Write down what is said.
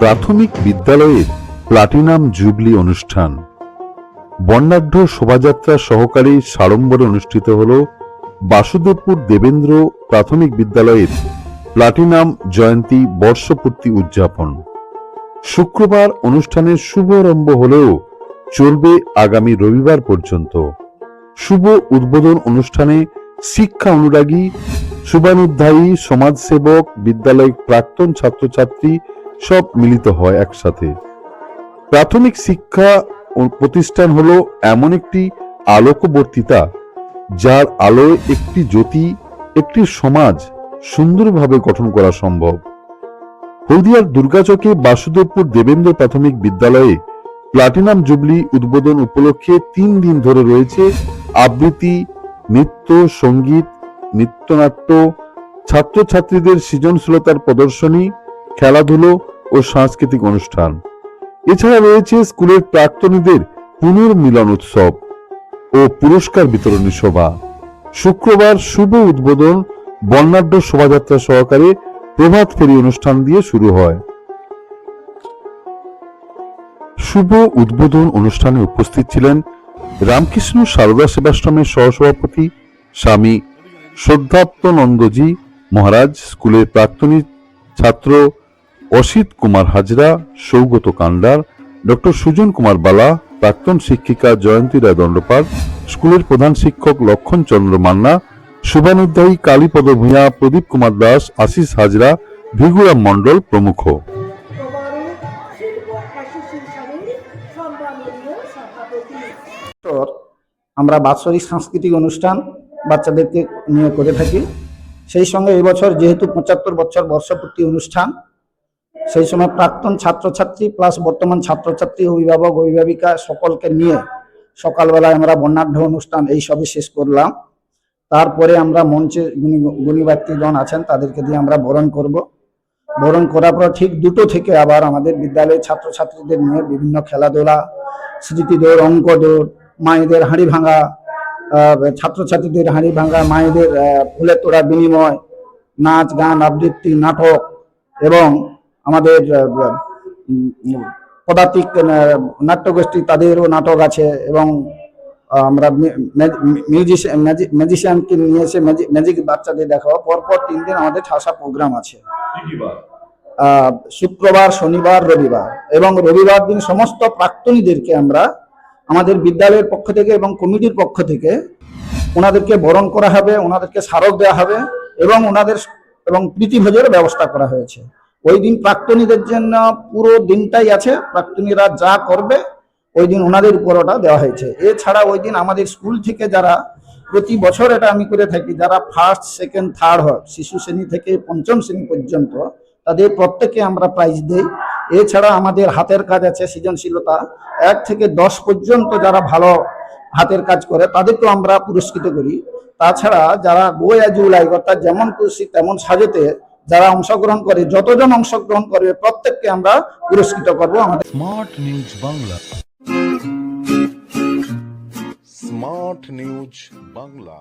প্রাথমিক বিদ্যালয়ের platinum jubilee অনুষ্ঠান। বর্ণাঢ্য শোভাযাত্রা সহকারে সাড়ম্বরে অনুষ্ঠিত হল বাসুদেবপুর দেবেন্দ্র প্রাথমিক বিদ্যালয়ের প্লাটিনাম জয়ন্তী বর্ষপূর্তি উদযাপন। শুক্রবার অনুষ্ঠানের শুভারম্ভ হলেও চলবে আগামী রবিবার পর্যন্ত। শুভ উদ্বোধন অনুষ্ঠানে শিক্ষা অনুরাগী, শুভানুধ্যায়ী, সমাজসেবক বিদ্যালয় প্রাক্তন ছাত্রছাত্রী সব মিলিত হয় একসাথে। প্রাথমিক শিক্ষা প্রতিষ্ঠান হলো এমন একটি আলোকবর্তিতা যার আলোয় একটি জ্যোতি, একটি সমাজ সুন্দরভাবে গঠন করা সম্ভব। হলদিয়ার দুর্গাচকে বাসুদেবপুর দেবেন্দ্র প্রাথমিক বিদ্যালয়ে প্লাটিনাম জুবলি উদ্বোধন উপলক্ষে তিন দিন ধরে রয়েছে আবৃত্তি, নৃত্য, সংগীত, নৃত্যনাট্য, ছাত্রছাত্রীদের সৃজনশীলতার প্রদর্শনী, খেলাধুলো ও সাংস্কৃতিক অনুষ্ঠান। এছাড়া রয়েছে স্কুলের প্রাক্তনীদের পুনর্মিলন উৎসব ও পুরস্কার বিতরণী সভা। শুক্রবার শুভ উদ্বোধন বর্ণাঢ্য শোভাযাত্রা সহকারে প্রভাত ফেরি অনুষ্ঠান দিয়ে শুরু হয়। শুভ উদ্বোধন অনুষ্ঠানে উপস্থিত ছিলেন রামকৃষ্ণ সারদা সেবাশ্রমের সহসভাপতি স্বামী শ্রদ্ধাত্মনন্দজি মহারাজ, স্কুলের প্রাক্তনী ছাত্র অসিত কুমার হাজরা, সৌগত কান্ডার, ডক্টর সুজন কুমার বালা, প্রাক্তন শিক্ষিকা জয়ন্তী রায় দণ্ডপাল স্কুলের প্রধান শিক্ষক লক্ষণ চন্দ্র মান্না, শুভানুধ্যায়ী কালীপদ ভূঁইয়া প্রদীপ কুমার দাস, আশিস হাজরা, ভিগুরাম মণ্ডল প্রমুখ। আমরা বাৎসরিক সাংস্কৃতিক অনুষ্ঠান বাচ্চাদেরকে নিয়ে করে থাকি। সেই সঙ্গে এবছর যেহেতু পঁচাত্তর বছর বর্ষপূর্তি অনুষ্ঠান সেই সময় প্রাক্তন ছাত্রছাত্রী প্লাস বর্তমান ছাত্রছাত্রী, অভিভাবক, অভিভাবিকা সকলকে নিয়ে সকালবেলায় আমরা বর্ণাঢ্য অনুষ্ঠান এই সবে শেষ করলাম। তারপরে আমরা মঞ্চে গুণী- গুণীব্যক্তিগণ আছেন, তাদেরকে দিয়ে আমরা বরণ করব। বরণ করার পর ঠিক দুটো থেকে আবার আমাদের বিদ্যালয়ের ছাত্রছাত্রীদের নিয়ে বিভিন্ন খেলাধুলা স্মৃতি দৌড় অঙ্ক দৌড় মায়েদের হাঁড়ি ভাঙা ছাত্রছাত্রীদের হাঁড়ি ভাঙা, মায়েদের ফুলের তোড়া বিনিময়, নাচ, গান, আবৃত্তি, নাটক এবং আমাদের পদাতিক নাট্যগোষ্ঠী তাদেরও নাটক আছে এবং আমরা মিউজিশিয়ান ম্যাজিশিয়ানকে নিয়ে এসে ম্যাজিক বাচ্চাদের দেখাবো। পরপর তিন দিন আমাদের ঠাসা প্রোগ্রাম আছে। শুক্রবার, শনিবার, রবিবার এবং রবিবার দিন সমস্ত প্রাক্তনীদেরকে আমরা আমাদের বিদ্যালয়ের পক্ষ থেকে এবং কমিটির পক্ষ থেকে ওনাদেরকে বরণ করা হবে, ওনাদেরকে স্মারক দেওয়া হবে এবং ওনাদের এবং প্রীতিভোজের ব্যবস্থা করা হয়েছে। ওই দিন প্রাক্তনীদের জন্য পুরো দিনটাই আছে। প্রাক্তনীরা যা করবে, ওই দিন ওনাদের উপর ওটা দেওয়া হয়েছে। এছাড়া ওই দিন আমাদের স্কুল থেকে যারা প্রতি বছর এটা আমি করে থাকি, যারা ফার্স্ট সেকেন্ড থার্ড হয়, শিশু শ্রেণি থেকে পঞ্চম শ্রেণি পর্যন্ত, তাদের প্রত্যেকে আমরা প্রাইজ দেই। এছাড়া আমাদের হাতের কাজ আছে সৃজনশীলতা। এক থেকে দশ পর্যন্ত যারা ভালো হাতের কাজ করে, তাদেরকেও আমরা পুরস্কৃত করি। তাছাড়া যারা বই আজুলাই অর্থাৎ যেমন খুশি, তেমন সাজেতে যারা অংশগ্রহণ করে, যতজন অংশগ্রহণ করবে, প্রত্যেককে আমরা পুরস্কৃত করব আমাদের smart news Bangla. Smart news Bangla.